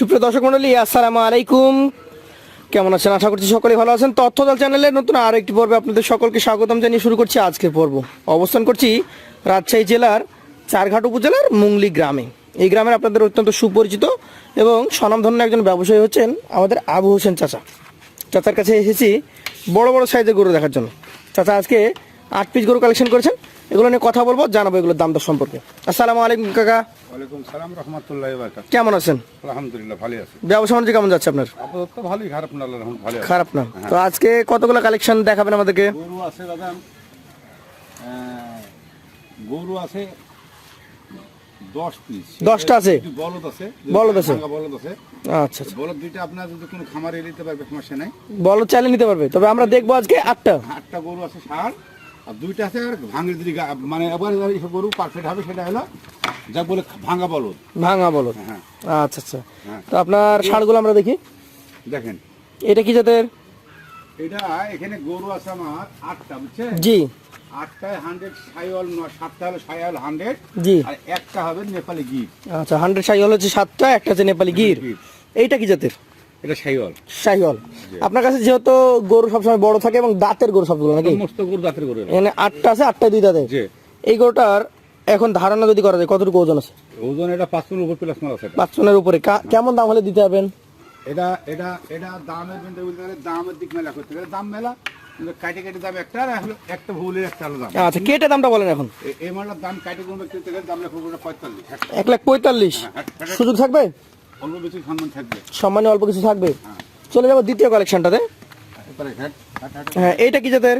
সুপ্রিয় দর্শক মন্ডলী আসসালামু আলাইকুম। কেমন আছেন? আশা করছি সকলেই ভালো আছেন। তথ্যদল চ্যানেলে নতুন আরও একটি পর্বে আপনাদের সকলকে স্বাগতম জানিয়ে শুরু করছি আজকের পর্ব। অবস্থান করছি রাজশাহী জেলার চারঘাট উপজেলার মুংলি গ্রামে। এই গ্রামের আপনাদের অত্যন্ত সুপরিচিত এবং স্বনামধন্য একজন ব্যবসায়ী হচ্ছেন আমাদের আবু হোসেন চাচা। চাচার কাছে এসেছি বড় বড় সাইজের গরু দেখার জন্য। চাচা, আজকে আট পিস গরু কালেকশন করেছেন। এগুলো নিয়ে কথা বলব জানাব এগুলোর দাম দর সম্পর্কে। আসসালামু আলাইকুম কাকা। ওয়ালাইকুম সালাম রহমতুল্লাহ কেমন আছেন? আলহামদুলিল্লাহ ভালো আছে। ব্যবসা বাণিজ্য কেমন যাচ্ছে আপনার? আপাতত ভালোই খারাপ না আল্লাহ ভালো খারাপ না। তো আজকে কতগুলো কালেকশন দেখাবেন আমাদেরকে? গরু আছে দাদা গরু আছে দশ পিস দশটা আছে? বলদ আছে বলদ আছে? বলদ আছে। আচ্ছা আচ্ছা। বলদ দুইটা আপনার যদি কোনো খামারে নিতে পারবে সমস্যা নাই। বলো চাইলে নিতে পারবে। তবে আমরা দেখব আজকে আটটা। আটটা গরু আছে ষাঁড় আর দুইটা আছে আর ভাঙের যদি মানে এবার এইসব গরু পারফেক্ট হবে সেটা হলো যা বলে ভাঙা বলদ। ভাঙা বলো হ্যাঁ। আচ্ছা আচ্ছা। হ্যাঁ। তো আপনার ষাঁড়গুলো আমরা দেখি। দেখেন। এটা কি জাতের? এটা এখানে গরু আছে আমার আটটা বুঝছেন জি। আটটায় হান্ড্রেড সাইওয়াল নয় সাতটা হলো সাইওয়াল হান্ড্রেড জি। আর একটা হবে নেপালি গির। আচ্ছা হান্ড্রেড শাহিওয়াল হচ্ছে সাতটা একটা হচ্ছে নেপালি গির। এইটা কি জাতের? এটা শাহিওয়াল। আপনার কাছে যেহেতু গরু সবসময় বড় থাকে এবং দাঁতের গরু সবগুলো নাকি? সমস্ত গরু দাঁতের গরু এখানে আটটা আছে আটটায় দুই এই গরুটার এখন ধারণা যদি করা যায় কতটুকু ওজন আছে? ওজন এটা পাঁচ টনের উপর প্লাস মাল আছে পাঁচ টনের উপরে। কেমন দাম হলে দিতে পারবেন? এটা এটা এটা দামের বিন্দু বলতে গেলে দামের দিক মেলা করতে গেলে দাম মেলা কাটে কাটে দাম একটা আর হলো একটা ভুলের একটা হলো দাম। আচ্ছা কেটে দামটা বলেন এখন। এই মালটার দাম কাটে কোনো দাম লেখা পঁয়তাল্লিশ। এক লাখ পঁয়তাল্লিশ। সুযোগ থাকবে? অল্প সম্মান থাকবে। সম্মানে অল্প কিছু থাকবে? হ্যাঁ। চলে যাব দ্বিতীয় কালেকশনটাতে এবারে। হ্যাঁ এইটা কি জাতের?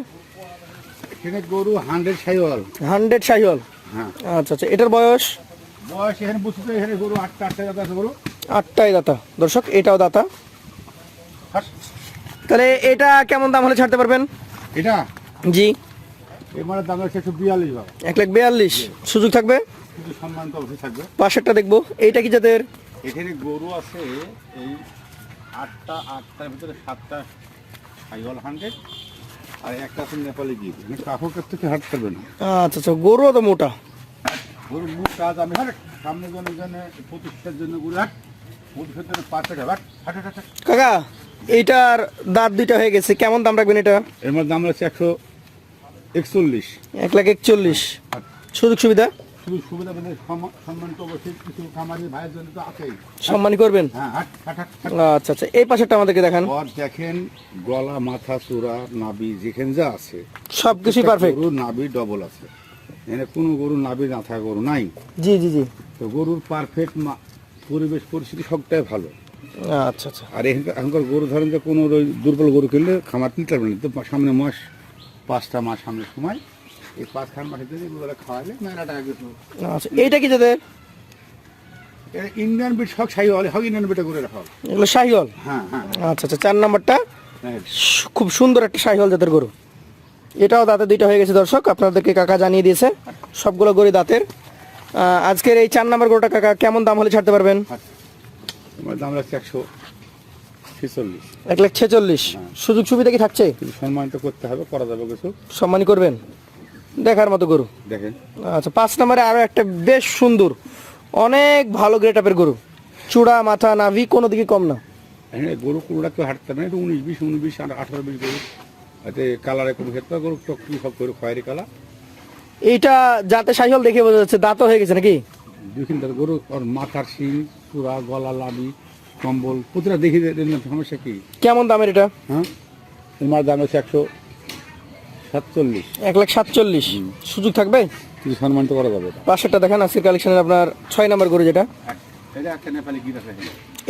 এখানে গরু হান্ড্রেড সাইওয়াল। হান্ড্রেড শাহিওয়াল হ্যাঁ। আচ্ছা আচ্ছা এটার বয়স? বয়স এখানে বুঝতে এখানে গরু আটটা আটটা জাত আছে গরু। আটটাই দাতা। দর্শক এটাও দাতা। তাহলে এটা কেমন দাম হলে ছাড়তে পারবেন? এটা? জি। মালের দাম হচ্ছে একশো বিয়াল্লিশ বাবা এক লাখ বিয়াল্লিশ। সুযোগ থাকবে? সম্মান তো থাকবে। পাশেরটা দেখব। এইটা কি জাতের? এখানে গরু আছে এই আটটা আটটার ভিতরে সাতটা সাইওয়াল হান্ড্রেড আর একটা আছে নেপালি গিয়ে কাপড় কাছ থেকে হাট করবে না আচ্ছা আচ্ছা গরু তো মোটা? গরু কাজ আমি হাট সামনে জনের জন্য প্রতিষ্ঠার জন্য গরু হাট প্রতিষ্ঠার জন্য পাঁচটা হাট হাট হাট হাট। কাকা এইটার দাঁত দুইটা হয়ে গেছে কেমন দাম রাখবেন এটা? এর মধ্যে দাম আছে একশো একচল্লিশ। এক লাখ একচল্লিশ। সুযোগ সুবিধা? শুধু সুবিধা পেলে সম্মান তো অবশ্যই কিছু খামারি ভাইয়ের জন্য তো আছেই। সম্মানী করবেন? হ্যাঁ আচ্ছা আচ্ছা এই পাশেরটা আমাদেরকে দেখান। আর দেখেন গলা মাথা চূড়া নাভি যেখানে যা আছে। সব কিছুই পারফেক্ট গরুর নাভি ডবল আছে। এখানে কোনো গরুর নাভি না থাকা গরু নাই। জি জি জি। তো গরুর পারফেক্ট পরিবেশ পরিস্থিতি সবটাই ভালো। আচ্ছা আচ্ছা। আর এখানকার গরু ধরেন যে কোনো দুর্বল গরু কিনলে খামার নিতে পারবে না। তো সামনে মাস পাঁচটা মাস সামনের সময় এই পাঁচ খান মাসে যদি এগুলো খাওয়ালে মেলা টাকা কিছু আচ্ছা এইটা কি যাদের? এটা ইন্ডিয়ান বিট ছাই হলে সব ইন্ডিয়ান বিটে করে রাখা এগুলো শাহিওয়াল? হ্যাঁ হ্যাঁ। আচ্ছা আচ্ছা চার নাম্বারটা? হ্যাঁ। খুব সুন্দর একটা শাহিওয়াল জাতের গরু। এটাও দাঁতে দুইটা হয়ে গেছে দর্শক আপনাদেরকে কাকা জানিয়ে দিয়েছে সবগুলো গরু দাঁতের। আজকের এই চার নাম্বার গরুটা কাকা কেমন দাম হলে ছাড়তে পারবেন? দাম লাগছে একশো এক লাখ ছেচল্লিশ। সুযোগ সুবিধা কি থাকছে? কিন্তু সম্মান তো করতে হবে করা যাবে কিছু। সম্মানী করবেন? দেখার মতো গরু। দেখেন। আচ্ছা পাঁচ নম্বরে আরও একটা বেশ সুন্দর অনেক ভালো গ্রেট আপের গরু। চূড়া মাথা নাভি কোনো দিকে কম না। হ্যাঁ গরু কুড়োটা কেউ হাঁটতে না একটু উনিশ বিশ উনিশ বিশ আঠারো বিশ গরু। এতে কালারে কোনো ক্ষেত্রে গরু টকটি সব গরু খয়েরি কালা এইটা যাতে সাইহল দেখে বোঝা যাচ্ছে দাঁতও হয়ে গেছে নাকি? দুই গরু ওর মাথার শিং চূড়া গলা লাবি কম্বল প্রতিটা দেখি সমস্যা কি? কেমন দামের এটা? হ্যাঁ? তোমার দাম হচ্ছে একশো সাতচল্লিশ। এক লাখ সাতচল্লিশ। সুযোগ থাকবে? কিছু সম্মানিত করা যাবে পাশেরটা দেখেন আজকের কালেকশনের আপনার ছয় নম্বর গরু যেটা।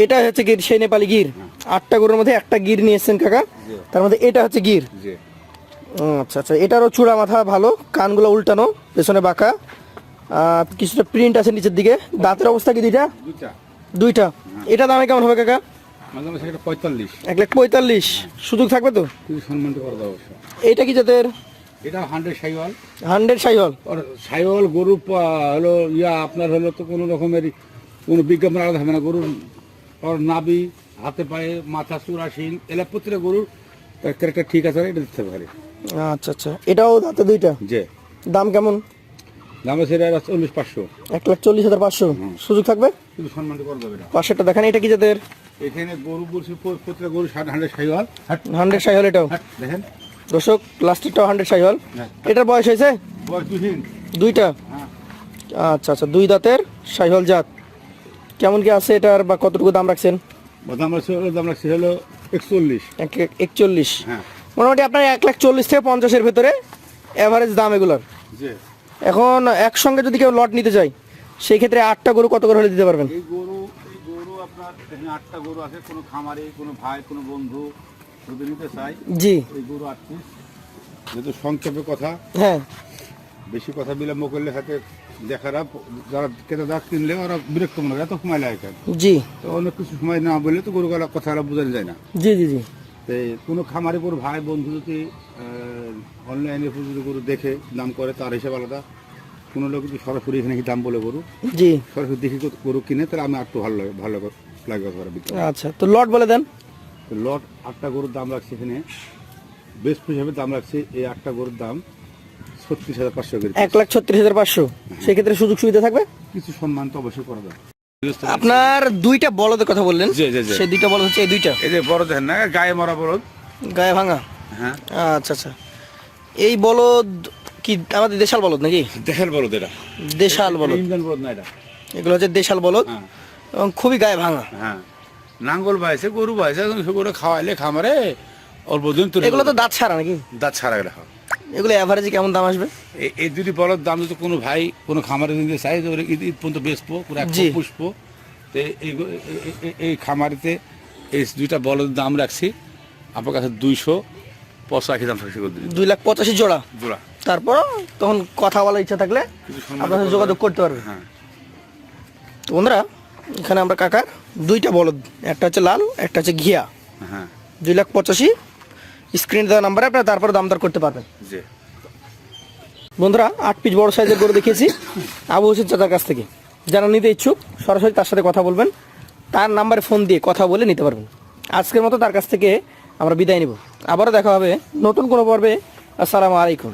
এটা হচ্ছে গির সেই নেপালি গির। আটটা গরুর মধ্যে একটা গির নিয়ে এসছেন কাকা। তার মধ্যে এটা হচ্ছে গির। আচ্ছা আচ্ছা এটারও চূড়া মাথা ভালো কানগুলো উল্টানো পেছনে বাঁকা। আর কিছুটা প্রিন্ট আছে নিচের দিকে। দাঁতের অবস্থা কি দুইটা? দুইটা। এটা দামে কেমন হবে কাকা? পঁয়তাল্লিশ। এক লাখ পঁয়তাল্লিশ। সুযোগ থাকবে তো? সম্মানিত করা এইটা কি জাতের? এটা হান্ড্রেড সাইওয়াল। হান্ড্রেড সাইওয়াল। গরু হলো ইয়া আপনার হলো তো কোনো রকমের কোনো বিজ্ঞাপন আলাদা হবে না। গরুর ওর নাবি হাতে পায়ে মাথা চূড়া শিং এলা প্রতিটা গরুর ক্যারেক্টার ঠিক আছে এটা দিতে পারে আচ্ছা আচ্ছা। এটাও দাঁতে দুইটা? যে দাম কেমন? দাম আছে এটা চল্লিশ পাঁচশো। এক লাখ চল্লিশ হাজার পাঁচশো। সুযোগ থাকবে? পাঁচশোটা দেখেন এটা কি যাদের এখানে গরু বলছি প্র- প্রতিটা গরু হান্ড্রেড সাইওয়াল হান্ড্রেড সাইহল এটাও? দেখেন। দর্শক লাস্টেরটাও হান্ড্রেড সাইহল হ্যাঁ। এটার বয়স হয়েছে? দুইটা? হ্যাঁ। আচ্ছা আচ্ছা দুই দাঁতের সাইহল জাত। কেমন কি আছে এটার বা কতটুকু দাম রাখছেন? দাম আছে হলো দাম রাখছি হলো একচল্লিশ। এক এক- একচল্লিশ। হ্যাঁ। মোটামুটি আপনার এক লাখ চল্লিশ থেকে পঞ্চাশের ভেতরে অ্যাভারেজ দাম এগুলোর। এখন একসঙ্গে যদি কেউ লট নিতে চায় সেই ক্ষেত্রে আটটা গরু কত করে হলে দিতে পারবেন? গরু এখানে আটটা গরু আছে কোনো খামারে কোনো ভাই কোনো বন্ধু যদি নিতে চাই। জি। এই গরু আট পিস যেহেতু সংক্ষেপে কথা হ্যাঁ। বেশি কথা বিলম্ব করলে হাতে দেখারা যারা কিনলে ওরা বিরক্ত মনে করে এত সময় লাগে কেন? জি। তো অনেক কিছু সময় না বললে তো গরুগুলা কথাটা বোঝানো যায় না। জি জি জি। তো কোনো খামারে কোনো ভাই বন্ধু যদি অনলাইনে যদি গরু দেখে দাম করে তার হিসাব আলাদা। কোনো লোক যদি সরাসরি এখানে দাম বলে গরু? জি। সরাসরি দেখে গরু কিনে তাহলে আমি একটু ভালো লাগে ভালো লাগে করে বিক্রি আচ্ছা তো লট বলে দেন। লট আটটা গরুর দাম রাখছে এখানে। বেস্ট হিসাবে দাম রাখছে এই আটটা গরুর দাম ছত্রিশ হাজার পাঁচশো এক লাখ ছত্রিশ হাজার পাঁচশো। সেক্ষেত্রে সুযোগ সুবিধা থাকবে? কিছু সম্মান তো অবশ্যই করা যায়। আপনার দুইটা বলদের কথা বললেন। জি, জি, জি। সেই দুইটা বলদ হচ্ছে এই দুইটা। এই যে বড় দেখেন না গায়ে মরা বলদ। গায়ে ভাঙা? হ্যাঁ। আচ্ছা আচ্ছা। এই বলদ কি আমাদের দেশাল বলদ নাকি? দেশাল বলদ এটা। দেশাল বলদ। ইন্ডিয়ান বলদ না এটা। এগুলো হচ্ছে দেশাল বলদ। হ্যাঁ। এবং খুবই গায়ে ভাঙা। হ্যাঁ। নাঙ্গল বাইছে গরু বাইছে গরু খাওয়াইলে খামারে অল্প দিন তো এগুলো তো দাঁত ছাড়া নাকি? দাঁত ছাড়া গেলে হয় এগুলো অ্যাভারেজে কেমন দাম আসবে? এই- দুটি বলদ দাম যদি কোনো ভাই কোনো খামারে যদি চাই ঈদ ঈদ পর্যন্ত বেচবো পুষবো। তো এই খামারিতে এই দুইটা বলদের দাম রাখছি। আপনার কাছে দুইশো পঁচাশি দাম থাকছে দুই লাখ পঁচাশি জোড়া। জোড়া। তারপর তখন কথা বলার ইচ্ছা থাকলে আপনার সাথে যোগাযোগ করতে পারবে। হ্যাঁ। তো বন্ধুরা এখানে আমরা কাকার দুইটা বলদ একটা হচ্ছে লাল একটা হচ্ছে ঘিয়া। হ্যাঁ। দুই লাখ পঁচাশি। স্ক্রিন দেওয়া নাম্বারে আপনারা তারপরে দামদার করতে পারবেন। জি। বন্ধুরা আট পিস বড় সাইজের গরু দেখিয়েছি। আবু হোসেন চাচার কাছ থেকে। যারা নিতে ইচ্ছুক সরাসরি তার সাথে কথা বলবেন। তার নাম্বারে ফোন দিয়ে কথা বলে নিতে পারবেন। আজকের মতো তার কাছ থেকে আমরা বিদায় নিব। আবারও দেখা হবে নতুন কোনো পর্বে। আসসালামু আলাইকুম।